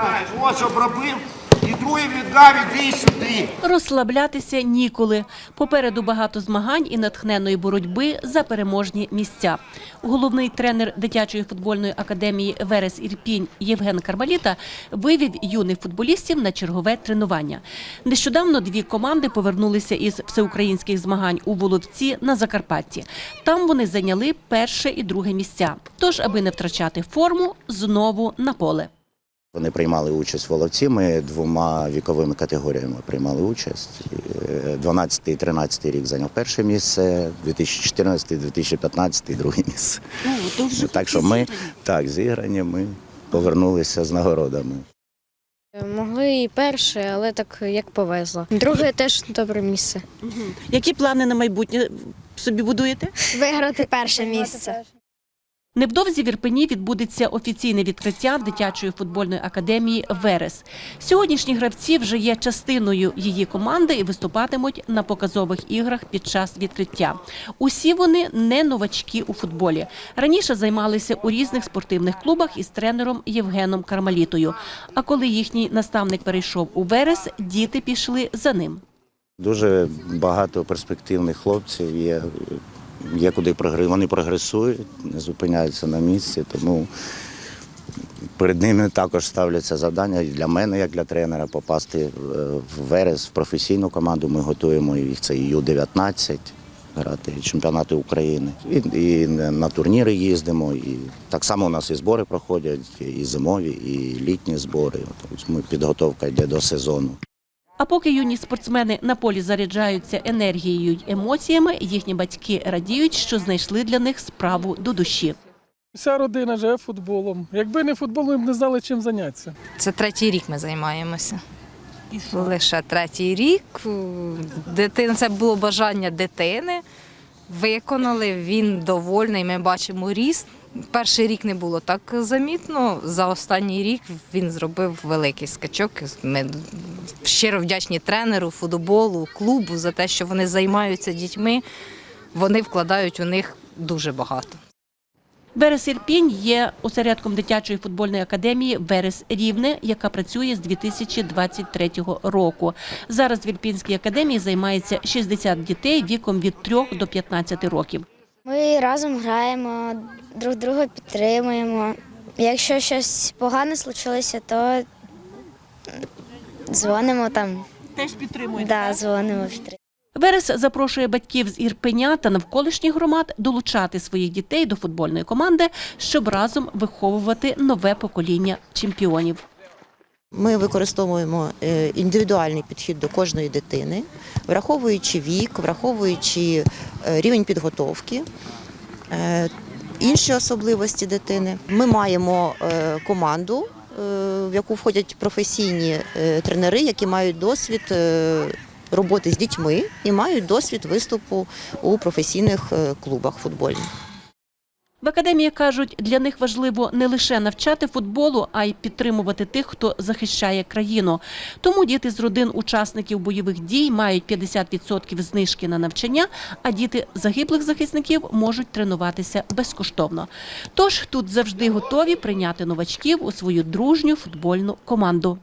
граєш. Ось обробив, і другий віддав, іди сюди. Розслаблятися ніколи. Попереду багато змагань і натхненної боротьби за переможні місця. Головний тренер дитячої футбольної академії Верес Ірпінь Євген Кармаліта вивів юних футболістів на чергове тренування. Нещодавно дві команди повернулися із всеукраїнських змагань у Воловці на Закарпатті. Там вони зайняли перше і друге місця. Тож, аби не втрачати форму, знову на поле. Вони приймали участь в Воловці. Ми двома віковими категоріями приймали участь. Е, 12 і 13 рік зайняв перше місце, 2014 2015 друге місце. так що ми так зіграні, ми повернулися з нагородами. Могли і перше, але так як повезло. Друге теж добре місце. Які плани на майбутнє собі будуєте? Виграти перше місце. Невдовзі в Ірпені відбудеться офіційне відкриття дитячої футбольної академії Верес. Сьогоднішні гравці вже є частиною її команди і виступатимуть на показових іграх під час відкриття. Усі вони не новачки у футболі. Раніше займалися у різних спортивних клубах із тренером Євгеном Кармалітою. А коли їхній наставник перейшов у Верес, діти пішли за ним. Дуже багато перспективних хлопців є. Є куди прогресувати. Вони прогресують, не зупиняються на місці. Тому перед ними також ставляться завдання і для мене, як для тренера, попасти е, в Верес, в професійну команду. Ми готуємо їх це і Ю-19, грати чемпіонати України. І, і на турніри їздимо. І так само у нас і збори проходять, і зимові, і літні збори. Тобто ми підготовка йде до сезону. А поки юні спортсмени на полі заряджаються енергією й емоціями, їхні батьки радіють, що знайшли для них справу до душі. Вся родина живе футболом. Якби не футбол, ми б не знали, чим зайнятися. Це третій рік ми займаємося. Лише третій рік. Дитина, це було бажання дитини. Виконали, він довольний, ми бачимо ріст. Перший рік не було так замітно. За останній рік він зробив великий скачок. Ми щиро вдячні тренеру, футболу, клубу за те, що вони займаються дітьми. Вони вкладають у них дуже багато. Верес Ірпінь є осередком дитячої футбольної академії Верес Рівне, яка працює з 2023 року. Зараз в Ірпінській академії займається 60 дітей віком від 3 до 15 років. Ми разом граємо, друг друга підтримуємо. Якщо щось погане случилося, то дзвонимо там. Теж підтримує. Да, дзвонимо підтримуємо. Верес запрошує батьків з Ірпеня та навколишніх громад долучати своїх дітей до футбольної команди, щоб разом виховувати нове покоління чемпіонів. Ми використовуємо е, індивідуальний підхід до кожної дитини, враховуючи вік, враховуючи е, рівень підготовки, е, інші особливості дитини. Ми маємо команду, в яку входять професійні е, тренери, які мають досвід е, роботи з дітьми і мають досвід виступу у професійних е, клубах футбольних. В академії кажуть, для них важливо не лише навчати футболу, а й підтримувати тих, хто захищає країну. Тому діти з родин учасників бойових дій мають 50% знижки на навчання, а діти загиблих захисників можуть тренуватися безкоштовно. Тож тут завжди готові прийняти новачків у свою дружню футбольну команду.